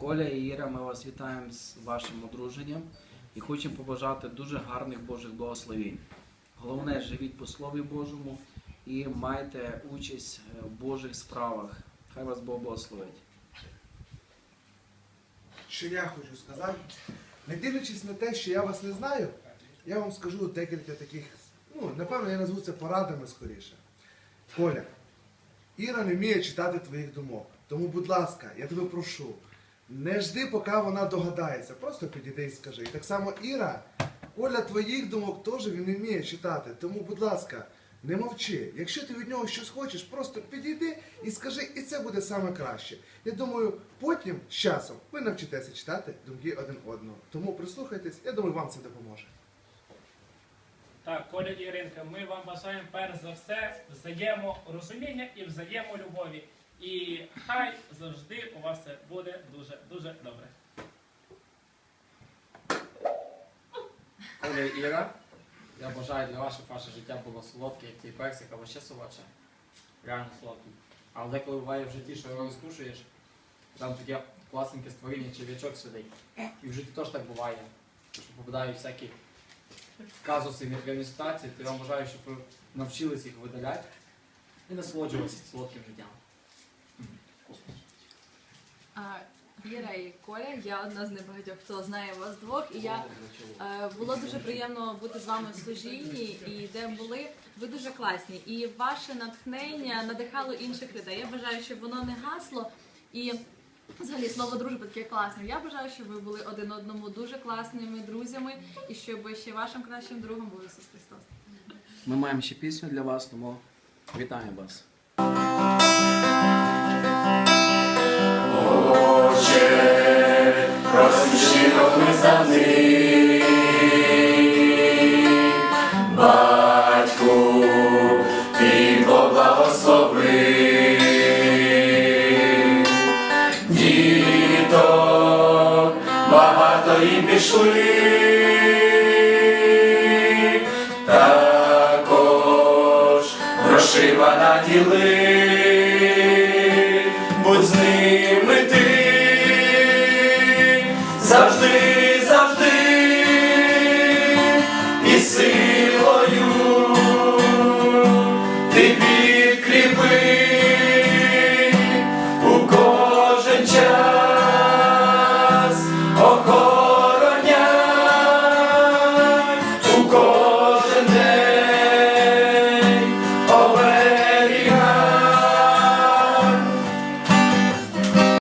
Коля і Іра, ми вас вітаємо з вашим одруженням і хочемо побажати дуже гарних Божих благословень. Головне, живіть по Слові Божому і майте участь в Божих справах. Хай вас Бог благословить. Що я хочу сказати, не дивлячись на те, що я вас не знаю, я вам скажу декілька таких, ну, напевно, я назву це порадами скоріше. Коля, Іра не вміє читати твоїх думок. Тому, будь ласка, я тебе прошу, не жди, поки вона догадається. Просто підійди і скажи. І так само Іра, Коля твоїх думок теж він не вміє читати. Тому, будь ласка, не мовчи. Якщо ти від нього щось хочеш, просто підійди і скажи, і це буде саме краще. Я думаю, потім з часом ви навчитеся читати думки один одного. Тому прислухайтесь, я думаю, вам це допоможе. Так, Коля Іринка, ми вам бажаємо перш за все взаєморозуміння і взаємолюбові. І хай завжди у вас все буде дуже дуже добре. Коля і Іра, я бажаю для вас, щоб ваше життя було солодке, як цей персик, або ще солодше. Реально солодкий. Але деколи буває в житті, що його розкушуєш, там таке класненьке створіння, черв'ячок сидить. І в житті теж так буває. Що попадають всякі казуси і неприємні ситуації, то я бажаю, щоб ви навчились їх видаляти і насолоджуватися солодким життям. Віра і Коля, я одна з небагатьох, хто знає вас двох, і я е, було дуже приємно бути з вами в служінні, і де були. Ви дуже класні. І ваше натхнення надихало інших людей. Я бажаю, щоб воно не гасло. І взагалі слово дружба таке класне. Я бажаю, щоб ви були один одному дуже класними друзями, і щоб ще вашим кращим другом був Ісус Христос. Ми маємо ще пісню для вас, тому вітаємо вас. літо, багато їм пішли, також грошима наділи, будь з ними ти. Завжди.